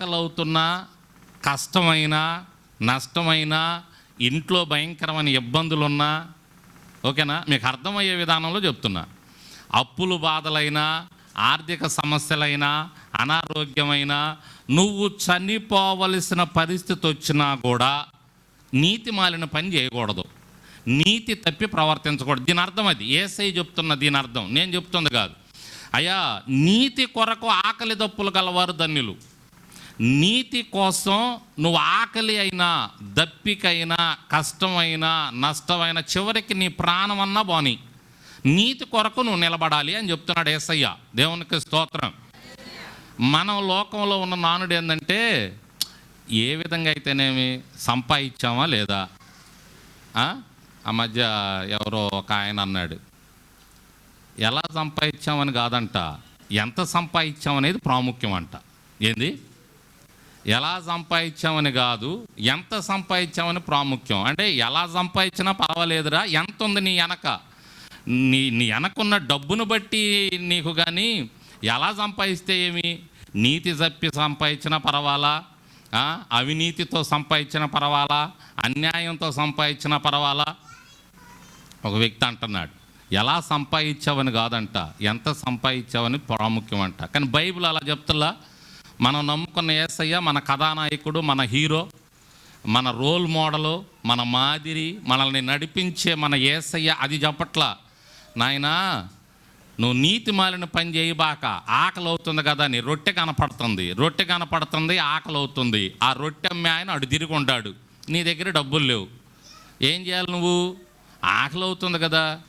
ఆకలవుతున్నా కష్టమైనా నష్టమైనా ఇంట్లో భయంకరమైన ఇబ్బందులున్నా ఓకేనా? మీకు అర్థమయ్యే విధానంలో చెప్తున్నా. అప్పులు బాధలైనా ఆర్థిక సమస్యలైనా అనారోగ్యమైన నువ్వు చనిపోవలసిన పరిస్థితి వచ్చినా కూడా నీతి మాలిన పని చేయకూడదు. నీతి తప్పి ప్రవర్తించకూడదు. దీని అర్థం అది. ఏసై చెప్తున్న దీని అర్థం. నేను చెప్తుంది కాదు. అయ్యా నీతి కొరకు ఆకలి దప్పులు గలవారు ధన్యులు. నీతి కోసం నువ్వు ఆకలి అయినా దప్పికైనా కష్టమైనా నష్టమైనా చివరికి నీ ప్రాణం అన్నా బాని. నీతి కొరకు నువ్వు నిలబడాలి అని చెప్తున్నాడు ఏసయ్య. దేవునికి స్తోత్రం. మనం లోకంలో ఉన్న నానుడు ఏంటంటే ఏ విధంగా అయితేనేమి? సంపాదించామా లేదా? ఆ? ఆ మధ్య ఎవరో ఒక ఆయన అన్నాడు. ఎలా సంపాదించామని కాదంట. ఎంత సంపాదించామనేది ప్రాముఖ్యం అంట. ఏంది? ఎలా సంపాదించామని కాదు ఎంత సంపాదించామని ప్రాముఖ్యం. అంటే ఎలా సంపాదించినా పర్వాలేదురా ఎంత ఉంది నీ వెనక నీ నీ వెనకున్న డబ్బును బట్టి నీకు కానీ ఎలా సంపాదిస్తే ఏమి? నీతి తప్పి సంపాదించినా పర్వాలా? అవినీతితో సంపాదించిన పర్వాలా? అన్యాయంతో సంపాదించిన పర్వాలా? ఒక వ్యక్తి అంటున్నాడు ఎలా సంపాదించావని కాదంట ఎంత సంపాదించావని ప్రాముఖ్యం అంట కానీ బైబిల్ అలా చెప్తులా మనం నమ్ముకున్న ఏసయ్య మన కథానాయకుడు మన హీరో మన రోల్ మోడలు మన మాదిరి మనల్ని నడిపించే మన ఏసయ్య అది చెప్పట్ల. నాయనా నువ్వు నీతి మాలిన పని చేయబాక ఆకలి అవుతుంది కదా నీ రొట్టె కనపడుతుంది. రొట్టె కనపడుతుంది ఆకలి అవుతుంది ఆ రొట్టె అమ్మే ఆయన అడు తిరిగి ఉంటాడు. నీ దగ్గర డబ్బులు లేవు. ఏం చేయాలి నువ్వు? ఆకలి అవుతుంది కదా.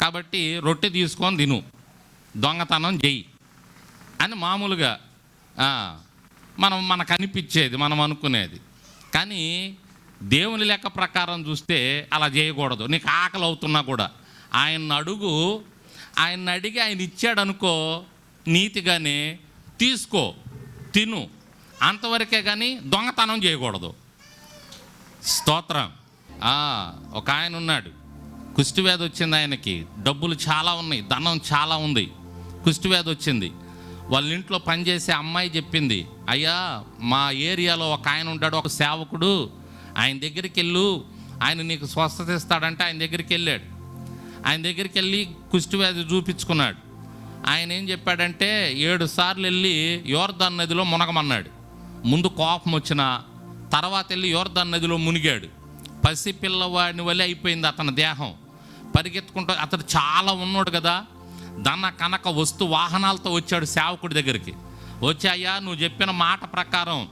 కాబట్టి రొట్టె తీసుకొని తిను. దొంగతనం చెయ్యి అని మామూలుగా మనం మనకు అనిపించేది మనం అనుకునేది. కానీ దేవుని లెక్క ప్రకారం చూస్తే అలా చేయకూడదు. నీకు ఆకలి అవుతున్నా కూడా. ఆయన అడుగు ఆయన అడిగి ఆయన ఇచ్చాడు అనుకో నీతిగానే తీసుకో తిను. అంతవరకే కానీ దొంగతనం చేయకూడదు. స్తోత్రం. ఒక ఆయన ఉన్నాడు. కుష్టివ్యాధి వచ్చింది ఆయనకి. డబ్బులు చాలా ఉన్నాయి ధనం చాలా ఉంది. కుష్టివ్యాధి వచ్చింది. వాళ్ళ ఇంట్లో పనిచేసే అమ్మాయి చెప్పింది అయ్యా మా ఏరియాలో ఒక ఆయన ఉంటాడు ఒక సేవకుడు. ఆయన దగ్గరికి వెళ్ళు. ఆయన నీకు స్వస్థత ఇస్తాడంటే ఆయన దగ్గరికి వెళ్ళాడు. ఆయన దగ్గరికి వెళ్ళి కుష్టివ్యాధి చూపించుకున్నాడు. ఆయన ఏం చెప్పాడంటే ఏడు సార్లు వెళ్ళి యోర్ధన్ నదిలో మునగమన్నాడు. ముందు కోపం వచ్చిన తర్వాత వెళ్ళి యోర్ధన్ నదిలో మునిగాడు. పసి పిల్లవాడిని వల్లే అయిపోయింది అతని దేహం. పరిగెత్తుకుంటూ అతడు చాలా ఉన్నాడు కదా. ధన కనక వస్తు వాహనాలతో వచ్చాడు సేవకుడి దగ్గరికి. వచ్చాయా నువ్వు చెప్పిన మాట ప్రకారం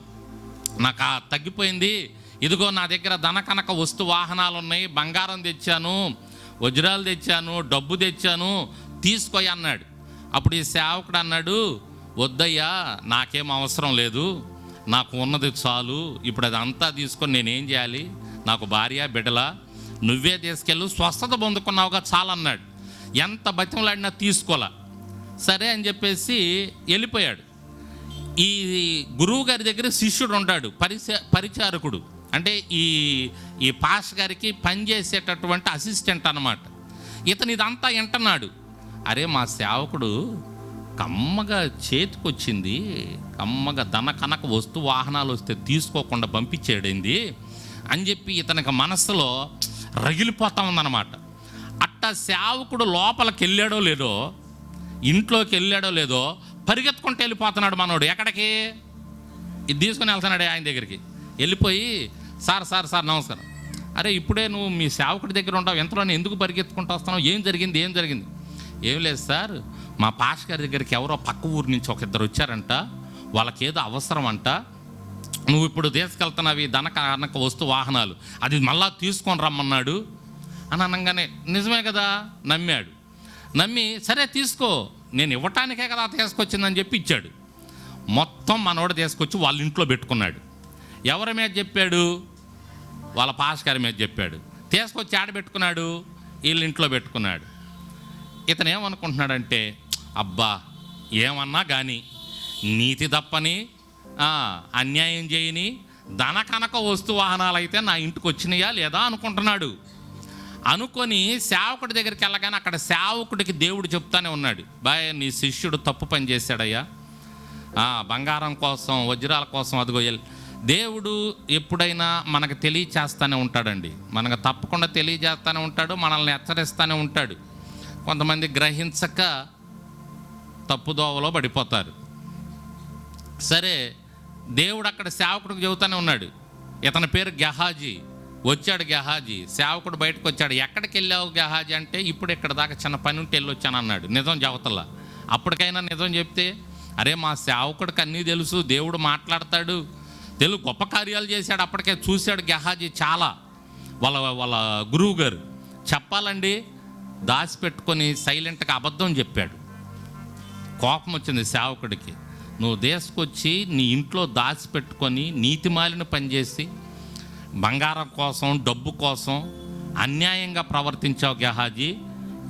నాకు ఆ తగ్గిపోయింది. ఇదిగో నా దగ్గర ధన కనక వస్తు వాహనాలు ఉన్నాయి బంగారం తెచ్చాను వజ్రాలు తెచ్చాను డబ్బు తెచ్చాను తీసుకోయి అన్నాడు. అప్పుడు ఈ సేవకుడు అన్నాడు వద్దయ్యా నాకేం అవసరం లేదు. నాకు ఉన్నది చాలు. ఇప్పుడు అది అంతా తీసుకొని నేనేం చేయాలి? నాకు భార్య బిడ్డలా నువ్వే తీసుకెళ్ళు. స్వస్థత పొందుకున్నావుగా చాలన్నాడు. ఎంత బతిమలాడినా తీసుకోలే. సరే అని చెప్పేసి వెళ్ళిపోయాడు. ఈ గురువు గారి దగ్గర శిష్యుడు ఉంటాడు పరిచ పరిచారకుడు. అంటే ఈ ఈ పాస్ గారికి పనిచేసేటటువంటి అసిస్టెంట్ అనమాట ఇతను ఇదంతా వింటున్నాడు. అరే మా సేవకుడు కమ్మగా చేతికొచ్చింది కమ్మగా ధన కనక వస్తు వాహనాలు వస్తే తీసుకోకుండా పంపించేడింది అని చెప్పి ఇతనికి మనసులో రగిలిపోతా ఉందన్నమాట. అట్టా సేవకుడు లోపలికి వెళ్ళాడో లేదో ఇంట్లోకి వెళ్ళాడో లేదో పరిగెత్తుకుంటూ వెళ్ళిపోతున్నాడు మనోడు. ఎక్కడికి? ఇది తీసుకుని వెళ్తున్నాడు ఆయన దగ్గరికి. వెళ్ళిపోయి సార్ సార్ సార్ నమస్కారం. అరే ఇప్పుడే నువ్వు మీ సేవకుడి దగ్గర ఉంటావు. ఎంతలోనే ఎందుకు పరిగెత్తుకుంటూ వస్తున్నావు? ఏం జరిగింది? ఏం జరిగింది? ఏం లేదు సార్. మా పాష గారి దగ్గరికి ఎవరో పక్క ఊరు నుంచి ఒక ఇద్దరు వచ్చారంట. వాళ్ళకి ఏదో అవసరం అంట. నువ్వు ఇప్పుడు తీసుకెళ్తున్నవి ధన కనక వస్తు వాహనాలు. అది మళ్ళా తీసుకొని రమ్మన్నాడు. అని అనగానే నిజమే కదా? నమ్మాడు. నమ్మి సరే తీసుకో నేను ఇవ్వటానికే కదా తీసుకొచ్చిందని చెప్పి ఇచ్చాడు. మొత్తం మనోడు తీసుకొచ్చి వాళ్ళ ఇంట్లో పెట్టుకున్నాడు. ఎవరి మీద చెప్పాడు? వాళ్ళ పాస్కారి మీద చెప్పాడు. తీసుకొచ్చి ఆడ పెట్టుకున్నాడు? వీళ్ళ ఇంట్లో పెట్టుకున్నాడు. ఇతను ఏమనుకుంటున్నాడంటే అబ్బా ఏమన్నా కానీ నీతి తప్పని అన్యాయం చేయని ధన కనక వస్తు వాహనాలు అయితే నా ఇంటికి వచ్చినాయా లేదా అనుకుంటున్నాడు. అనుకొని సేవకుడి దగ్గరికి వెళ్ళగానే అక్కడ సేవకుడికి దేవుడు చెప్తానే ఉన్నాడు. బాయ్ నీ శిష్యుడు తప్పు పని చేశాడయ్యా. బంగారం కోసం వజ్రాల కోసం అదిగో దేవుడు ఎప్పుడైనా మనకు తెలియచేస్తూనే ఉంటాడండి. మనకు తప్పకుండా తెలియజేస్తూనే ఉంటాడు మనల్ని హెచ్చరిస్తూనే ఉంటాడు. కొంతమంది గ్రహించక తప్పుదోవలో పడిపోతారు. సరే దేవుడు అక్కడ సేవకుడికి చెబుతానే ఉన్నాడు. ఇతని పేరు గెహాజీ. వచ్చాడు గెహాజీ. సేవకుడు బయటకు వచ్చాడు. ఎక్కడికి వెళ్ళావు గెహాజీ అంటే ఇప్పుడు ఇక్కడ దాకా చిన్న పని ఉంటే వెళ్ళొచ్చాను అన్నాడు. నిజం చెబుతల్లా అప్పటికైనా నిజం చెప్తే అరే మా సేవకుడికి అన్నీ తెలుసు దేవుడు మాట్లాడతాడు. తెలుగు గొప్ప కార్యాలు చేశాడు అప్పటికే చూశాడు గెహాజీ చాలా. వాళ్ళ వాళ్ళ గురువు గారు చెప్పాలండి దాచిపెట్టుకొని సైలెంట్గా అబద్ధం చెప్పాడు. కోపం వచ్చింది సేవకుడికి. నువ్వు దేశకొచ్చి నీ ఇంట్లో దాచిపెట్టుకొని నీతిమాలిన పనిచేసి బంగారం కోసం డబ్బు కోసం అన్యాయంగా ప్రవర్తించావు గెహాజీ.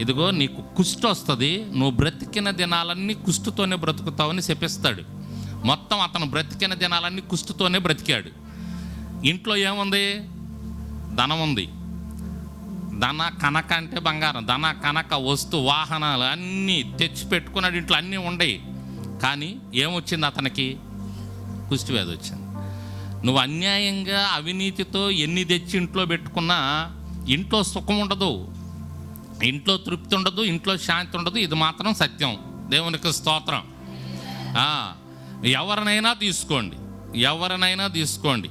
ఇదిగో నీకు కుష్టి వస్తుంది. నువ్వు బ్రతికిన దినాలన్నీ కుష్టితోనే బ్రతుకుతావని చెప్పిస్తాడు. మొత్తం అతను బ్రతికిన దినాలన్నీ కుష్టితోనే బ్రతికాడు. ఇంట్లో ఏముంది? ధనం ఉంది. ధన కనక అంటే బంగారం. ధన కనక వస్తు వాహనాలు అన్నీ తెచ్చిపెట్టుకున్నాడు. ఇంట్లో అన్నీ ఉండయి. కానీ ఏమొచ్చింది అతనికి? కుష్టి వ్యాధి వచ్చింది. నువ్వు అన్యాయంగా అవినీతితో ఎన్ని తెచ్చి ఇంట్లో పెట్టుకున్నా ఇంట్లో సుఖం ఉండదు. ఇంట్లో తృప్తి ఉండదు ఇంట్లో శాంతి ఉండదు. ఇది మాత్రం సత్యం. దేవునికి స్తోత్రం. ఎవరినైనా తీసుకోండి. ఎవరినైనా తీసుకోండి.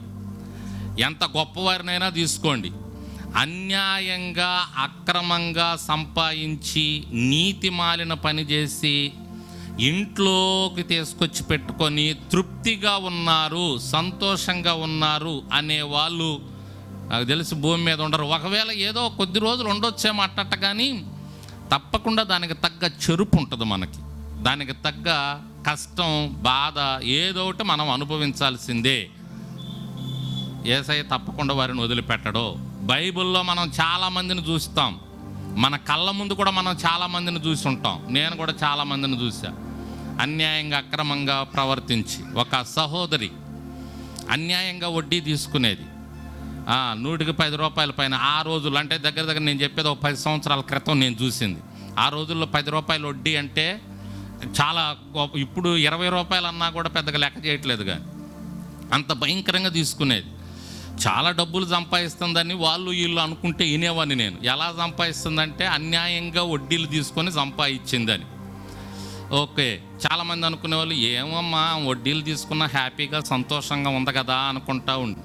ఎంత గొప్పవారినైనా తీసుకోండి. అన్యాయంగా అక్రమంగా సంపాదించి నీతి మాలిన పని చేసి ఇంట్లోకి తీసుకొచ్చి పెట్టుకొని తృప్తిగా ఉన్నారు సంతోషంగా ఉన్నారు అనే వాళ్ళు నాకు తెలిసి భూమి మీద ఉండరు. ఒకవేళ ఏదో కొద్ది రోజులు ఉండొచ్చేమో అట్టట్ట కానీ తప్పకుండా దానికి తగ్గ చెరుపు ఉంటుంది మనకి. దానికి తగ్గ కష్టం బాధ ఏదో ఒకటి మనం అనుభవించాల్సిందే. ఏసై తప్పకుండా వారిని వదిలిపెట్టడు. బైబిల్లో మనం చాలా మందిని చూస్తాం. మన కళ్ళ ముందు కూడా మనం చాలా మందిని చూసి ఉంటాం. నేను కూడా చాలా మందిని అన్యాయంగా అక్రమంగా ప్రవర్తించి ఒక సహోదరి అన్యాయంగా వడ్డీ తీసుకునేది. నూటికి పది రూపాయల పైన ఆ రోజులు అంటే దగ్గర దగ్గర నేను చెప్పేది ఒక పది సంవత్సరాల క్రితం నేను చూసింది. ఆ రోజుల్లో పది రూపాయల వడ్డీ అంటే చాలా ఇప్పుడు ఇరవై రూపాయలు అన్నా కూడా పెద్దగా లెక్క చేయట్లేదు కానీ అంత భయంకరంగా తీసుకునేది. చాలా డబ్బులు సంపాదిస్తుందని వాళ్ళు వీళ్ళు అనుకుంటే వినేవాడిని నేను. ఎలా సంపాదిస్తుందంటే అన్యాయంగా వడ్డీలు తీసుకొని సంపాదించిందని. ఓకే. చాలామంది అనుకునే వాళ్ళు ఏమమ్మా వడ్డీలు తీసుకున్న హ్యాపీగా సంతోషంగా ఉంది కదా అనుకుంటా ఉండి.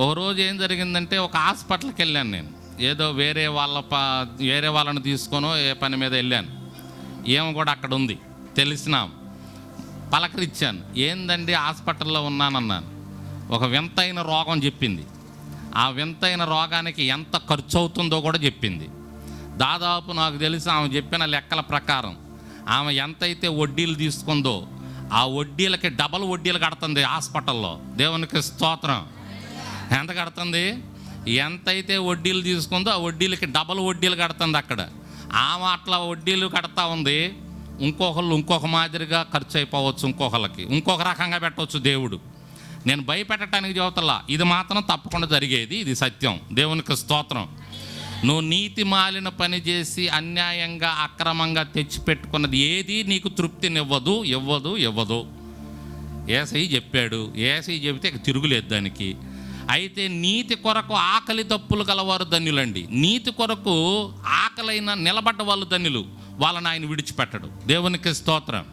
ఓ రోజు ఏం జరిగిందంటే ఒక హాస్పిటల్కి వెళ్ళాను నేను. ఏదో వేరే వాళ్ళ ప వేరే వాళ్ళని తీసుకొని ఏ పని మీద వెళ్ళాను. ఏమో కూడా అక్కడ ఉంది. తెలిసిన. పలకరించాను. ఏందండి హాస్పిటల్లో ఉన్నానన్నాను. ఒక వింతైన రోగం చెప్పింది. ఆ వింతైన రోగానికి ఎంత ఖర్చు అవుతుందో కూడా చెప్పింది. దాదాపు నాకు తెలిసి ఆమె చెప్పిన లెక్కల ప్రకారం ఆమె ఎంతైతే వడ్డీలు తీసుకుందో ఆ వడ్డీలకి డబల్ వడ్డీలు కడుతుంది హాస్పిటల్లో. దేవునికి స్తోత్రం. ఎంత కడుతుంది? ఎంతైతే వడ్డీలు తీసుకుందో ఆ వడ్డీలకి డబల్ వడ్డీలు కడుతుంది అక్కడ. ఆమె అట్లా వడ్డీలు కడతా ఉంది. ఇంకొకళ్ళు ఇంకొక మాదిరిగా ఖర్చు అయిపోవచ్చు ఇంకొకళ్ళకి. ఇంకొక రకంగా పెట్టవచ్చు దేవుడు. నేను భయపెట్టడానికి చెబుతలా ఇది మాత్రం తప్పకుండా జరిగేది ఇది సత్యం. దేవునికి స్తోత్రం. నువ్వు నీతి మాలిన పని చేసి అన్యాయంగా అక్రమంగా తెచ్చిపెట్టుకున్నది ఏది నీకు తృప్తినివ్వదు ఇవ్వదు ఇవ్వదు. ఏసై చెప్పాడు. ఏసై చెబితే తిరుగులేదు దానికి. అయితే నీతి కొరకు ఆకలి తప్పులు గలవారు ధన్యులండి. నీతి కొరకు ఆకలైన నిలబడ్డ వాళ్ళు ధన్యులు. వాళ్ళని ఆయన విడిచిపెట్టడు. దేవునికి స్తోత్రం.